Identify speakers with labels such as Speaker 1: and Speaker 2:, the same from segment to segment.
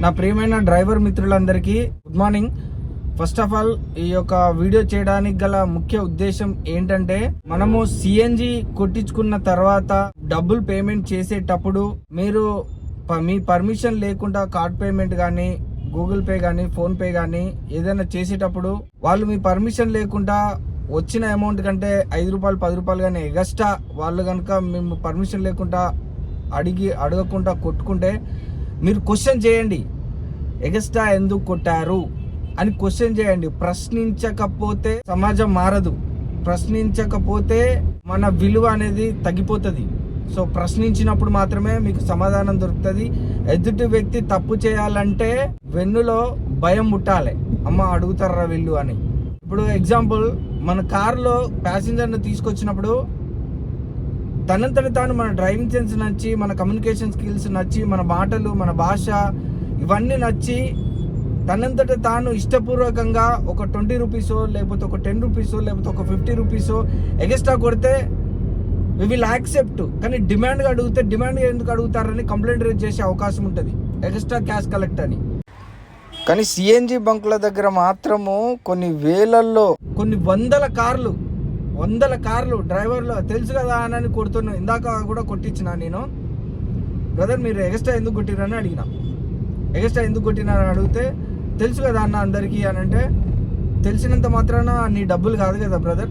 Speaker 1: నా ప్రియమైన డ్రైవర్ మిత్రులందరికీ good morning. First of all ఈ యొక్క వీడియో చేయడానికి గల ముఖ్య ఉద్దేశం ఏంటంటే మనము సిఎన్జి కొట్టించుకున్న తర్వాత డబ్బులు పేమెంట్ చేసేటప్పుడు మీరు ప- మీ పర్మిషన్ లేకుండా కార్డ్ పేమెంట్ కానీ గూగుల్ పే కానీ ఫోన్ పే కానీ ఏదైనా చేసేటప్పుడు వాళ్ళు మీ పర్మిషన్ లేకుండా వచ్చిన అమౌంట్ కంటే ఐదు రూపాయలు పది రూపాయలు కానీ ఎగస్ట్రా వాళ్ళు కనుక మేము పర్మిషన్ లేకుండా అడిగి అడగకుండా కొట్టుకుంటే మీరు క్వశ్చన్ చేయండి. ఎగస్ట్రా ఎందుకు కొట్టారు? అని క్వశ్చన్ చేయండి. ప్రశ్నించకపోతే సమాజం మారదు. ప్రశ్నించకపోతే మన విలువ అనేది తగ్గిపోతుంది. సో ప్రశ్నించినప్పుడు మాత్రమే మీకు సమాధానం దొరుకుతుంది. ఎదుటి వ్యక్తి తప్పు చేయాలంటే వెన్నులో భయం ముట్టాలి. అమ్మ అడుగుతారా వీళ్ళు అని. ఇప్పుడు ఎగ్జాంపుల్ మన కారులో ప్యాసింజర్ని తీసుకొచ్చినప్పుడు తనంతటి తాను మన డ్రైవింగ్ సెన్స్ నచ్చి మన కమ్యూనికేషన్ స్కిల్స్ నచ్చి మన మాటలు మన భాష ఇవన్నీ నచ్చి తనంతట తాను ఇష్టపూర్వకంగా ఒక ట్వంటీ రూపీసో లేకపోతే ఒక టెన్ రూపీసో లేకపోతే ఒక ఫిఫ్టీ రూపీసో ఎగస్ట్రా కొడితే వి విల్ యాక్సెప్ట్. కానీ డిమాండ్గా అడిగితే డిమాండ్ ఎందుకు అడుగుతారని కంప్లైంట్ రేజ్ చేసే అవకాశం ఉంటుంది. ఎగస్ట్రా క్యాష్ కలెక్ట్ అని. కానీ సిఎన్జి బంకుల దగ్గర మాత్రము కొన్ని వేలల్లో కొన్ని వందల కార్లు వందల కార్లు డ్రైవర్లు తెలుసు కదా అని కొడుతున్నాను ఇందాక కూడా కొట్టించిన నేను. బ్రదర్ మీరు ఎగస్ట్రా ఎందుకు కొట్టిరని అడిగిన. ఎగస్ట్రా ఎందుకు కొట్టినారని అడిగితే తెలుసు కదా అన్న అందరికీ అని అంటే తెలిసినంత మాత్రాన నీ డబ్బులు కాదు కదా బ్రదర్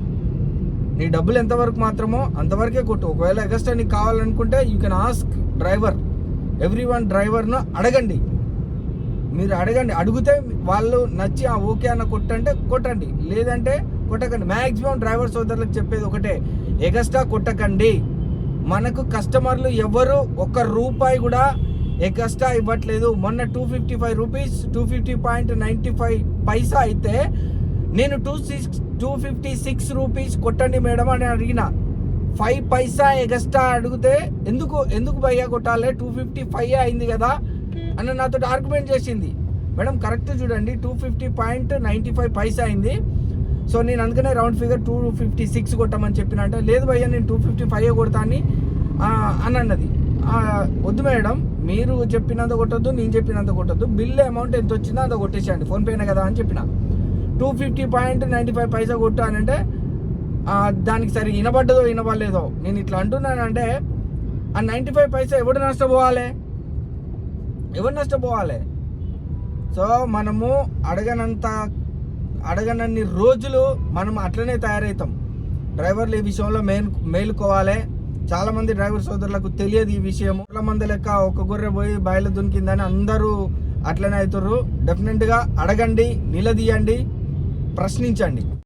Speaker 1: నీ డబ్బులు ఎంతవరకు మాత్రమో అంతవరకే కొట్టు. ఒకవేళ ఎగస్ట్రా నీకు కావాలనుకుంటే you can ask driver every one డ్రైవర్ను అడగండి. మీరు అడగండి. అడిగితే వాళ్ళు నచ్చి ఆ ఓకే అన్న కొట్టంటే కొట్టండి. లేదంటే కొట్టకండి. మ్యాక్సిమం డ్రైవర్ సోదరులకు చెప్పేది ఒకటే ఎగస్ట్రా కొట్టకండి. మనకు కస్టమర్లు ఎవరు ఒక్క రూపాయి కూడా ఎగస్ట్రా ఇవ్వట్లేదు. మొన్న two fifty five rupees two fifty point ninety five పైసా అయితే నేను two six two fifty six rupees కొట్టండి మేడం అని అడిగిన. ఫైవ్ పైసా ఎగస్ట్రా అడిగితే ఎందుకు ఎందుకు భయ్యా కొట్టాలి? టూ ఫిఫ్టీ ఫైవ్ అయింది కదా. అని నాతో ఆర్గ్యుమెంట్ చేసింది. మేడం కరెక్ట్ చూడండి two fifty point ninety five పైసా అయింది. సో నేను అందుకనే round figure two fifty six కొట్టమని చెప్పిన అంటే లేదు భయ్యా నేను టూ ఫిఫ్టీ ఫైవ్ కొడతా అని అని అన్నది. వద్దు మేడం మీరు చెప్పినంత కొట్టద్దు నేను చెప్పినంత కొట్టద్దు. బిల్ అమౌంట్ ఎంత వచ్చిందో అంత కొట్టేసేయండి. ఫోన్పేనే కదా అని చెప్పిన. Two fifty point ninety five పైసా కొట్టు అని అంటే దానికి సరి వినబడ్డదో వినబడలేదో నేను ఇట్లా అంటున్నానంటే ఆ నైంటీ ఫైవ్ పైసా ఎవడు నష్టపోవాలి ఎవరు నష్టపోవాలి? సో మనము అడగనంత అడగనన్ని రోజులు మనం అట్లనే తయారవుతాం డ్రైవర్లు ఈ విషయంలో మేల్ మేలుకోవాలి. చాలామంది డ్రైవర్ సోదరులకు తెలియదు ఈ విషయం చాలా మంది లెక్క ఒక గొర్రె పోయి బయలు దునికిందని అందరూ అట్లనే అవుతారు డెఫినెట్గా అడగండి నిలదీయండి ప్రశ్నించండి.